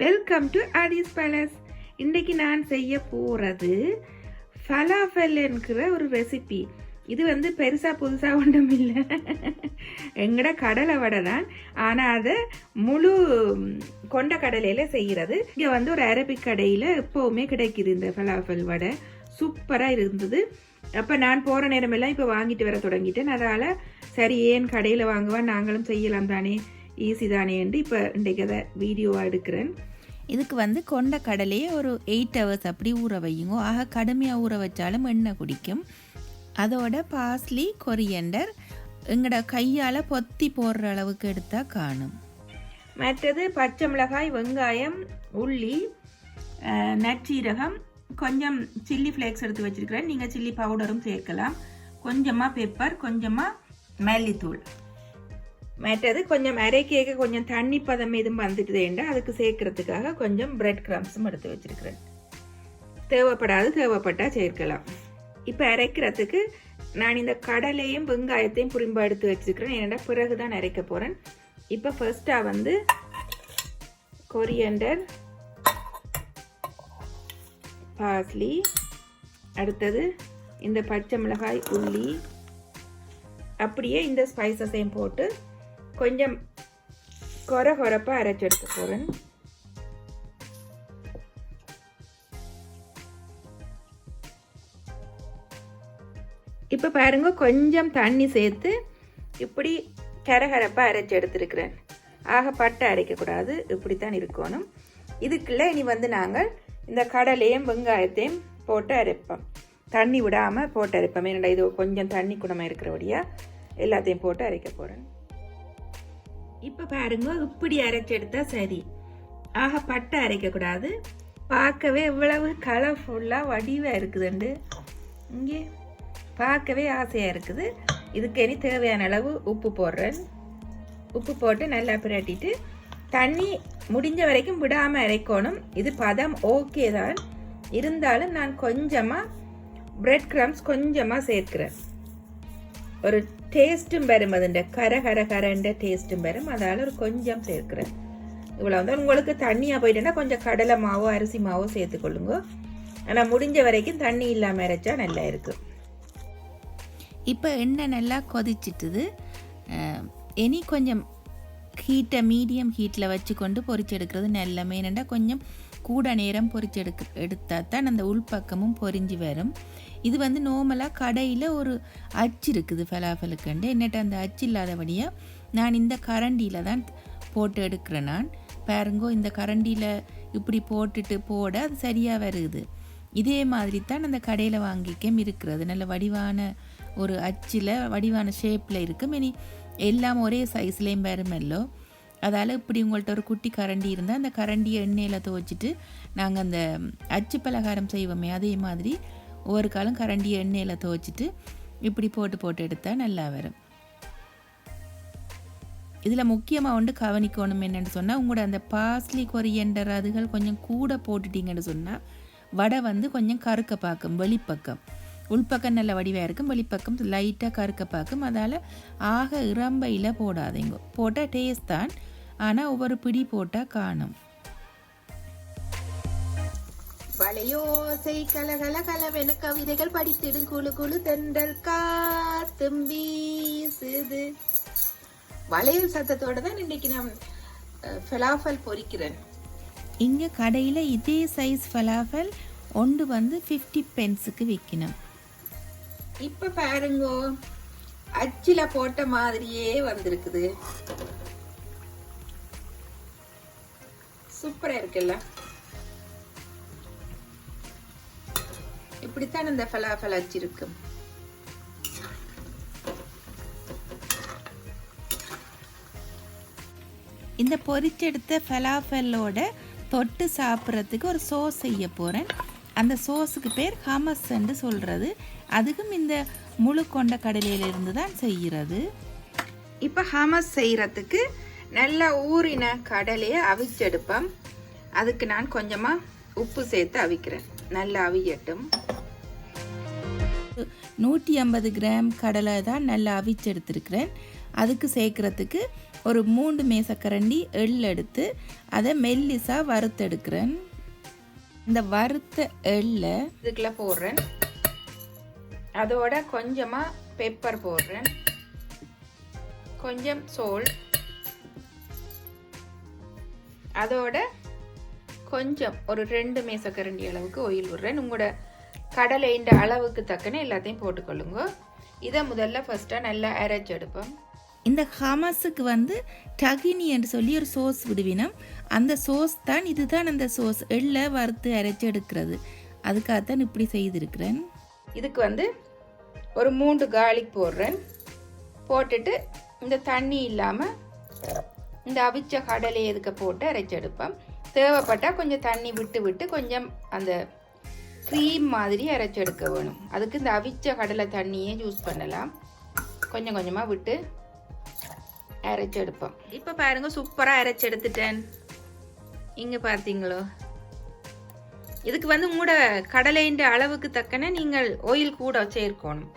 Welcome to Audi's palace இன்றைக்கு நான் செய்ய போகிறது ஃபலாஃபல் என்கிற ஒரு ரெசிபி இது வந்து பெருசாக புதுசாக ஒன்றும் இல்லை. எங்கட கடலை வடை தான். ஆனால் அதை முழு கொண்ட கடலையில் செய்கிறது இங்கே வந்து ஒரு அரபிக் கடையில் எப்போவுமே கிடைக்குது இந்த ஃபலாஃபல் வடை. சூப்பராக இருந்தது. அப்போ நான் போகிற நேரமெல்லாம் இப்போ வாங்கிட்டு வர தொடங்கிட்டேன். அதனால் சரி ஏன் கடையில் வாங்குவா நாங்களும் செய்யலாம் தானே. ஈஸி தானேன்ட்டு இப்போ இன்றைக்கு அதை வீடியோவாக எடுக்கிறேன். இதுக்கு வந்து கொண்ட கடலையே ஒரு எயிட் ஹவர்ஸ் அப்படி ஊற வையுங்க. ஆக கடுமையாக ஊற வச்சாலும் எண்ணெய் குடிக்கும். அதோட பாஸ்லி கொரியண்டர் எங்களோட கையால் பொத்தி போடுற அளவுக்கு எடுத்தால் காணும். மற்றது பச்சை மிளகாய் வெங்காயம் உள்ளி அஹ், நற்சீரகம் கொஞ்சம் சில்லி ஃப்ளேக்ஸ் எடுத்து வச்சிருக்கிறேன். நீங்கள் சில்லி பவுடரும் சேர்க்கலாம். கொஞ்சமாக பெப்பர் கொஞ்சமாக மல்லித்தூள். மற்றது கொஞ்சம் அரைக்கேக்க கொஞ்சம் தண்ணி பதம் எதுவும் வந்துட்டுதேண்டா அதுக்கு சேர்க்கறதுக்காக கொஞ்சம் பிரெட் கிரம்ஸும் எடுத்து வச்சிருக்கிறேன். தேவைப்படாது தேவைப்பட்டால் சேர்க்கலாம். இப்போ அரைக்கிறதுக்கு நான் இந்த கடலையும் வெங்காயத்தையும் புரிம்பா எடுத்து வச்சுருக்கிறேன். ஏன்னா பிறகு தான் அரைக்க போகிறேன் இப்போ ஃபர்ஸ்ட்டாக வந்து கொரியண்டர் பாஸ்லி அடுத்தது இந்த பச்சை மிளகாய் உள்ளி அப்படியே இந்த ஸ்பைசஸையும் போட்டு கொஞ்சம் கொர கொரப்பாக அரைச்சி எடுக்க போகிறேன் இப்போ பாருங்க கொஞ்சம் தண்ணி சேர்த்து இப்படி கரகரப்பாக அரைச்சி எடுத்துருக்கிறேன். ஆக பட்டை அரைக்கக்கூடாது இப்படித்தான் இருக்கணும். இதுக்குள்ள இனி வந்து நாங்கள் இந்த கடலையும் வெங்காயத்தையும் போட்டு அரைப்போம். தண்ணி விடாமல் போட்டு அரைப்போம். என்னடா இது கொஞ்சம் தண்ணி குணமாக இருக்கிறபடியாக எல்லாத்தையும் போட்டு அரைக்க போகிறேன் இப்போ பாருங்க இப்படி அரைச்செடுத்தா சரி. ஆக பட்டை அரைக்கக்கூடாது பார்க்கவே இவ்வளவு கலர்ஃபுல்லாக வடிவாக இருக்குதுண்டு. இங்கே பார்க்கவே ஆசையாக இருக்குது. இதுக்கு இனி தேவையான அளவு உப்பு போடுறேன். உப்பு போட்டு நல்லா பிரட்டிட்டு தண்ணி முடிஞ்ச வரைக்கும் விடாமல் அரைக்கணும். இது பதம் ஓகே தான். இருந்தாலும் நான் கொஞ்சமாக பிரெட் கிரம்ஸ் கொஞ்சமாக சேர்க்கிறேன். ஒரு டேஸ்ட்டும் வரும். அதுண்ட கர கர கரண்ட டேஸ்ட்டும் வரும். அதால் ஒரு கொஞ்சம் சேர்க்கிறேன் இவ்வளோ வந்து உங்களுக்கு தண்ணியாக போயிட்டேன்னா கொஞ்சம் கடலை மாவோ அரிசி மாவோ சேர்த்துக்கொள்ளுங்க. ஆனால் முடிஞ்ச வரைக்கும் தண்ணி இல்லாமல் அரைச்சா நல்லா இருக்கும் இப்போ எண்ணெய் நல்லா கொதிச்சிட்டுது. இனி கொஞ்சம் ஹீட்டை மீடியம் ஹீட்டில் வச்சு கொண்டு பொரிச்சு எடுக்கிறது நல்ல. மெயினண்டா கொஞ்சம் கூட நேரம் பொறிச்சு எடுக்க எடுத்தால் தான் அந்த உள்பக்கமும் பொரிஞ்சு வரும். இது வந்து நார்மலாக கடையில் ஒரு அச்சு இருக்குது ஃபலாஃபலுக்குண்டு என்னட்ட அந்த அச்சு இல்லாதபடியாக நான் இந்த கரண்டியில் தான் போட்டு எடுக்கிறேன் நான். பாருங்கோ இந்த கரண்டியில் இப்படி போட்டுட்டு போட அது சரியாக வருது. இதே மாதிரி தான் அந்த கடையில் வாங்கிக்கம் இருக்கிறது. நல்ல வடிவான ஒரு அச்சில் வடிவான ஷேப்பில் இருக்கும். இனி எல்லாம் ஒரே சைஸ்லேயும் வருமல்லோ அதால் இப்படி உங்கள்கிட்ட ஒரு குட்டி கரண்டி இருந்தால் அந்த கரண்டியை எண்ணெயில் துவைச்சிட்டு நாங்கள் அந்த அச்சு பலகாரம் செய்வோமே அதே மாதிரி ஒவ்வொரு காலம் கரண்டியை எண்ணெயில் துவைச்சிட்டு இப்படி போட்டு போட்டு எடுத்தால் நல்லா வரும். இதில் முக்கியமாக வந்து கவனிக்கணும் என்னென்னு சொன்னால் உங்களோட அந்த பாஸ்லி கொரியண்டர் அதுகள் கொஞ்சம் கூட போட்டுட்டீங்கன்னு சொன்னால் வடை வந்து கொஞ்சம் கருக்க பார்க்கும் வெளிப்பக்கம். உள்பக்கம் நல்ல வடிவாக இருக்கும் வெளிப்பக்கம் லைட்டாக கருக்க பார்க்கும் அதால் ஆக இறம்பையில் போடாதீங்க. போட்டால் டேஸ்ட் தான். ஆனால் ஒவ்வொரு பிடி போட்டால் காணும். வளையோசை கலகல கலவென கவிதைகள் படித்திடும் குழு குழு தென்றல் காத்தும் வீசுது. வளையல் சத்தத்தோட தான் இன்னைக்கு நான் ஃபலாஃபல் பொரிக்கிறேன் இங்கே கடையில் இதே சைஸ் ஃபலாஃபல் ஒன்று வந்து ஃபிஃப்டி பென்ஸுக்கு விற்கணும் இப்ப பாருங்கோ அச்சில போட்ட மாதிரியே வந்திருக்குது. சூப்பரா இருக்குல்ல. இப்படித்தான் இந்த ஃபலாஃபல் அச்சு இருக்கும் இந்த பொரிச்செடுத்த ஃபலாஃபலோட தொட்டு சாப்பிட்றதுக்கு ஒரு சோஸ் செய்ய போகிறேன் அந்த சோஸுக்கு பேர் ஹமஸ்ன்னு சொல்கிறது அதுக்கும் இந்த முழு கொண்ட கடலையிலிருந்து தான் செய்கிறது. இப்போ ஹமஸ் செய்யறதுக்கு நல்லா ஊறின கடலையை அவிச்செடுப்போம். அதுக்கு நான் கொஞ்சமா உப்பு சேர்த்து அவிக்கிறேன். நல்லா அவியட்டும். நூற்றி ஐம்பது கிராம் கடலை தான் நல்லா அவிச்சு எடுத்திருக்கிறேன் அதுக்கு சேர்க்குறதுக்கு ஒரு மூன்று மேசக்கரண்டி எள் எடுத்து அதை மெல்லிசாக வறுத்தெடுக்கிறேன். இந்த வறுத்த எள்ளை இதுக்குள்ள போடுறேன். அதோட கொஞ்சமாக பெப்பர் போடுறேன். கொஞ்சம் சோல் அதோட கொஞ்சம் ஒரு ரெண்டு மேசக்கரண்டி அளவுக்கு ஒயில் விடுறேன். உங்களோட கடலைன்ற அளவுக்கு தக்கன எல்லாத்தையும் போட்டுக்கொள்ளுங்க. இதை முதல்ல ஃபர்ஸ்ட்டாக நல்லா அரைச்சி எடுப்போம். இந்த ஹமஸுக்கு வந்து டகினி என்று சொல்லி ஒரு சோஸ் விடுவினம். அந்த சோஸ் தான் இதுதான் அந்த சோஸ் எள்ளை வறுத்து அரைச்சி எடுக்கிறது. அதுக்காகத்தான் இப்படி செய்திருக்கிறேன். இதுக்கு வந்து ஒரு மூன்று கார்லிக் போடுறேன். போட்டுட்டு இந்த தண்ணி இல்லாமல் இந்த அவிச்ச கடலை எதுக்க போட்டு அரைச்சி எடுப்பேன் தேவைப்பட்டால் கொஞ்சம் தண்ணி விட்டு விட்டு கொஞ்சம் அந்த க்ரீம் மாதிரி அரைச்சி எடுக்க வேணும். அதுக்கு இந்த அவிச்ச கடலை தண்ணியே யூஸ் பண்ணலாம். கொஞ்சம் கொஞ்சமாக விட்டு அரைச்சி எடுப்போம் இப்போ பாருங்க சூப்பராக அரைச்சி எடுத்துட்டேன் இங்கே பார்த்தீங்களோ இதுக்கு வந்து உங்களோட கடலைன்ற அளவுக்கு தக்கன நீங்கள் ஆயில் கூட சேர்க்கணும்.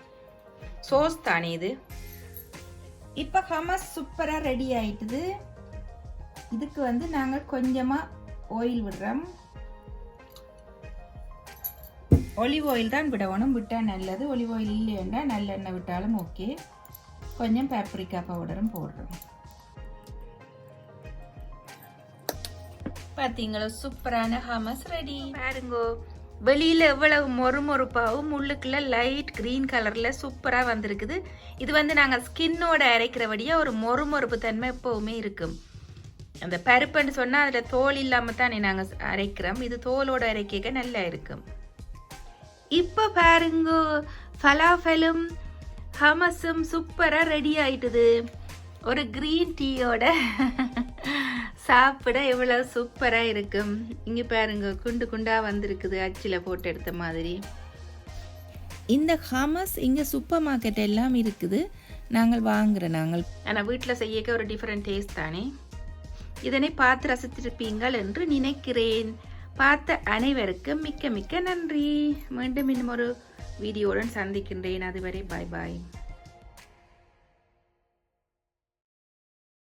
சோஸ் தானே இது. இப்போ ஹமஸ் சூப்பராக ரெடி ஆயிட்டுது. இதுக்கு வந்து நாங்கள் கொஞ்சமாக ஆயில் விடுறோம். ஒலிவ் ஆயில் தான் விடணும். விட்டால் நல்லது. ஒலிவ் ஆயில் இல்லைன்னா நல்லெண்ணெய் விட்டாலும் ஓகே கொஞ்சம் பேப்ரிக்கா பவுடரும் போடுறோம். பார்த்தீங்களோ சூப்பரான ஹமஸ் ரெடி பாருங்கோ வெளியில எவ்வளவு மொறுமொறுப்பாகவும் முள்ளுக்குள்ள லைட் கிரீன் கலர்ல சூப்பரா வந்திருக்குது. இது வந்து நாங்க ஸ்கின்னோட அரைக்கிறபடியாக ஒரு மொறுமொறுப்பு தன்மை எப்பவுமே இருக்கும். அந்த பருப்புன்னு சொன்னா அதுல தோல் இல்லாம தானே நாங்க அரைக்கிறோம். இது தோலோட அரைக்க நல்லா இருக்கும். இப்ப பாருங்கோ ஃபலாஃபலும் ஹமஸும் சூப்பரா ரெடி ஆயிட்டுது. ஒரு கிரீன் டீயோட சாப்பிட எவ்வளவு சூப்பரா இருக்கும். இங்க பாருங்க குண்டு குண்டா வந்திருக்குது அச்சில போட்டு எடுத்த மாதிரி. இந்த ஹமஸ் இங்கே சூப்பர் மார்க்கெட் எல்லாம் இருக்குது. நாங்கள் வாங்குற நாங்கள் ஆனா வீட்டுல செய்யக்க ஒரு டிஃபரெண்ட் டேஸ்ட் தானே. இதனை பார்த்து ரசித்திருப்பீங்கள் என்று நினைக்கிறேன். பார்த்த அனைவருக்கும் மிக்க மிக்க நன்றி. மீண்டும் இன்னும் ஒரு வீடியோவுடன் சந்திக்கின்றேன். அதுவரை பாய் பாய்